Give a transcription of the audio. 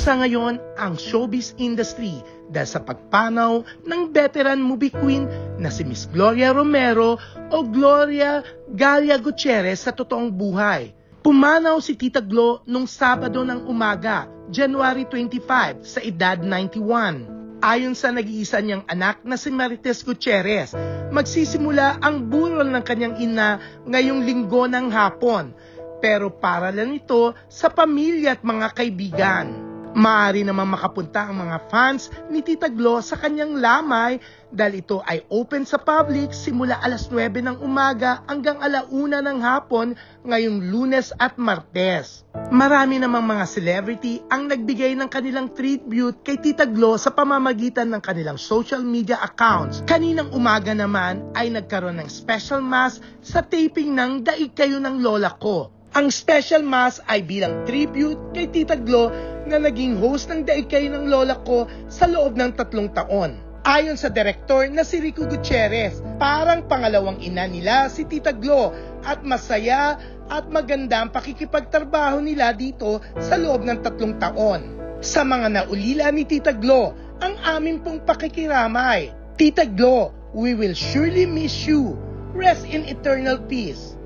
Nakikiusap ngayon ang showbiz industry dahil sa pagpanaw ng veteran movie queen na si Miss Gloria Romero o Gloria Galia Gutierrez sa totoong buhay. Pumanaw si Tita Glo nung Sabado ng umaga, January 25, sa edad 91. Ayon sa nag-iisa niyang anak na si Marites Gutierrez, magsisimula ang burol ng kanyang ina ngayong linggo ng hapon. Pero para lang ito sa pamilya at mga kaibigan. Maaari naman makapunta ang mga fans ni Tita Glo sa kanyang lamay dahil ito ay open sa public simula alas 9 ng umaga hanggang alauna ng hapon ngayong lunes at martes. Marami namang mga celebrity ang nagbigay ng kanilang tribute kay Tita Glo sa pamamagitan ng kanilang social media accounts. Kaninang umaga naman ay nagkaroon ng special mass sa taping ng Daig Kayo ng Lola Ko. Ang special mass ay bilang tribute kay Tita Glo na naging host ng Daig Kayo ng Lola Ko sa loob ng tatlong taon. Ayon sa direktor na si Rico Gutierrez, parang pangalawang ina nila si Tita Glo at masaya at maganda ang pakikipagtrabaho nila dito sa loob ng tatlong taon. Sa mga naulila ni Tita Glo, ang amin pong pakikiramay. Tita Glo, we will surely miss you. Rest in eternal peace.